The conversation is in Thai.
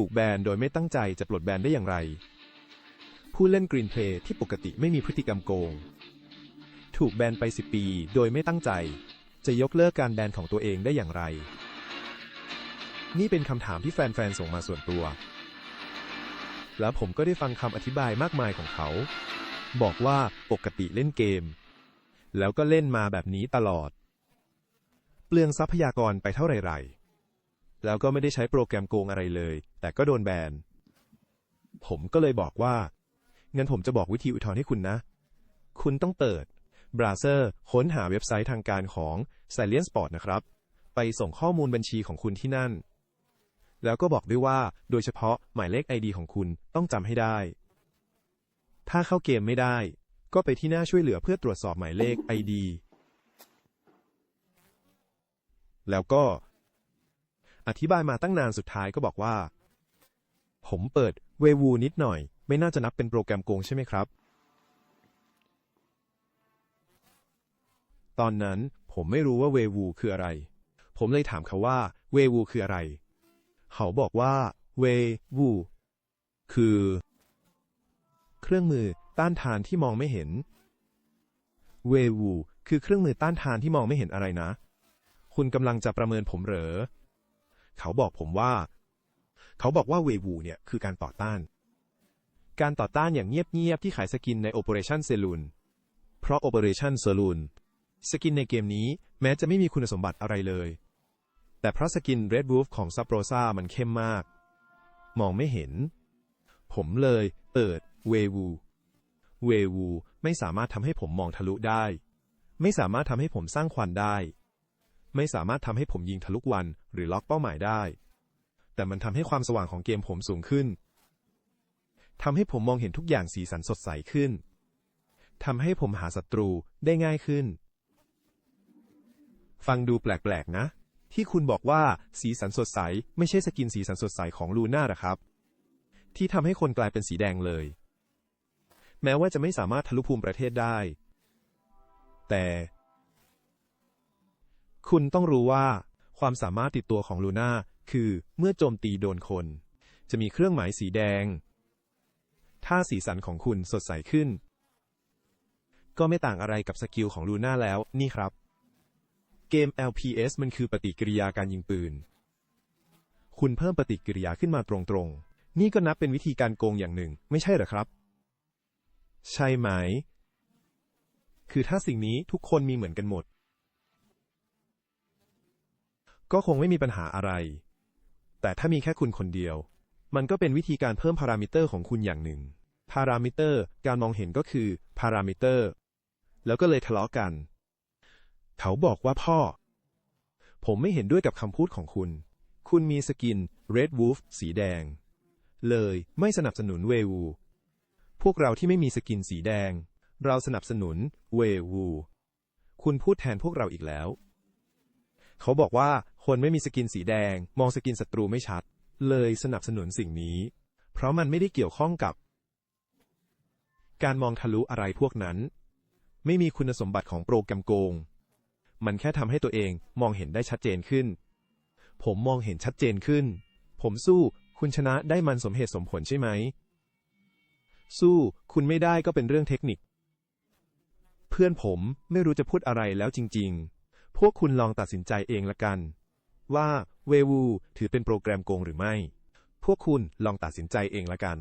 ถูกแบนโดยไม่ตั้งใจจะปลดแบนได้อย่างไร ผู้เล่นกรีนเพลย์ที่ปกติไม่มีพฤติกรรมโกง ถูกแบนไป 10 ปีโดยไม่ตั้งใจ จะยกเลิกการแบนของตัวเองได้อย่างไร นี่เป็นคำถามที่แฟนๆส่งมาส่วนตัว แล้วผมก็ได้ฟังคำอธิบายมากมายของเขา บอกว่าปกติเล่นเกม แล้วก็เล่นมาแบบนี้ตลอด เปลืองทรัพยากรไปเท่าไหร่ แล้วก็ไม่ได้ใช้โปรแกรมโกงอะไรเลย แต่ก็โดนแบน ผมก็เลยบอกว่า งั้นผมจะบอกวิธีอุทธรณ์ให้คุณนะ คุณต้องเปิดเบราว์เซอร์ค้นหาเว็บไซต์ทางการของ s i l e n c e Sport นะครับ ไปส่งข้อมูลบัญชีของคุณที่นั่น แล้วก็บอกด้วยว่า โดยเฉพาะหมายเลข ID ของคุณต้องจำให้ได้ ถ้าเข้าเกมไม่ได้ ก็ไปที่หน้าช่วยเหลือเพื่อตรวจสอบหมายเลข ID แล้วก็ อธิบายมาตั้งนานสุดท้ายก็บอกว่า ผมเปิดเววูนิดหน่อย ไม่น่าจะนับเป็นโปรแกรมโกงใช่ไหมครับ ตอนนั้นผมไม่รู้ว่าเววูคืออะไร ผมเลยถามเขาว่าเววูคืออะไร เขาบอกว่าเววูคือ เครื่องมือต้านทานที่มองไม่เห็น เววูคือเครื่องมือต้านทานที่มองไม่เห็นอะไรนะ คุณกำลังจะประเมินผมเหรอ เขาบอกผมว่า เขาบอกว่าเววูเนี่ยคือการต่อต้าน การต่อต้านอย่างเงียบๆที่ขายสกินใน Operation Saloon เพราะ Operation Saloon สกินในเกมนี้แม้จะไม่มีคุณสมบัติอะไรเลย แต่เพราะสกิน Red Wolf ของ s a p r o s a มันเข้มมาก มองไม่เห็น ผมเลยเปิดเววูเววูไม่สามารถทำให้ผมมองทะลุได้ ไม่สามารถทำให้ผมสร้างควันได้ ไม่สามารถทำให้ผมยิงทะลุวัน หรือล็อกเป้าหมายได้ แต่มันทำให้ความสว่างของเกมผมสูงขึ้นทำให้ผมมองเห็นทุกอย่างสีสันสดใสขึ้นทำให้ผมหาศัตรูได้ง่ายขึ้น ฟังดูแปลกๆนะ ที่คุณบอกว่าสีสันสดใส ไม่ใช่สกินสีสันสดใสของลูน่าหรอครับ ที่ทำให้คนกลายเป็นสีแดงเลย แม้ว่าจะไม่สามารถทะลุภูมิประเทศได้ แต่ คุณต้องรู้ว่าความสามารถติดตัวของลูน่าคือเมื่อโจมตีโดนคน จะมีเครื่องหมายสีแดง ถ้าสีสันของคุณสดใสขึ้น ก็ไม่ต่างอะไรกับสกิลของลูน่าแล้วนี่ครับ เกม LPS มันคือปฏิกิริยาการยิงปืน คุณเพิ่มปฏิกิริยาขึ้นมาตรงๆ นี่ก็นับเป็นวิธีการโกงอย่างหนึ่ง ไม่ใช่หรอครับ ใช่ไหม คือถ้าสิ่งนี้ทุกคนมีเหมือนกันหมด ก็คงไม่มีปัญหาอะไร แต่ถ้ามีแค่คุณคนเดียว มันก็เป็นวิธีการเพิ่มพารามิเตอร์ของคุณอย่างหนึ่ง พารามิเตอร์การมองเห็นก็คือพารามิเตอร์ แล้วก็เลยทะเลาะกัน เขาบอกว่าพ่อ ผมไม่เห็นด้วยกับคำพูดของคุณ คุณมีสกิน Red Wolf สีแดง เลยไม่สนับสนุนเววู พวกเราที่ไม่มีสกินสีแดง เราสนับสนุนเววู คุณพูดแทนพวกเราอีกแล้ว เขาบอกว่า คนไม่มีสกินสีแดง มองสกินศัตรูไม่ชัด เลยสนับสนุนสิ่งนี้ เพราะมันไม่ได้เกี่ยวข้องกับ การมองทะลุอะไรพวกนั้น ไม่มีคุณสมบัติของโปรแกรมโกง มันแค่ทำให้ตัวเองมองเห็นได้ชัดเจนขึ้น ผมมองเห็นชัดเจนขึ้น ผมสู้คุณชนะได้มันสมเหตุสมผลใช่ไหม สู้คุณไม่ได้ก็เป็นเรื่องเทคนิค เพื่อนผมไม่รู้จะพูดอะไรแล้วจริง ๆ พวกคุณลองตัดสินใจเองละกัน ว่าเววูถือเป็นโปรแกรมโกงหรือไม่ พวกคุณลองตัดสินใจเองละกัน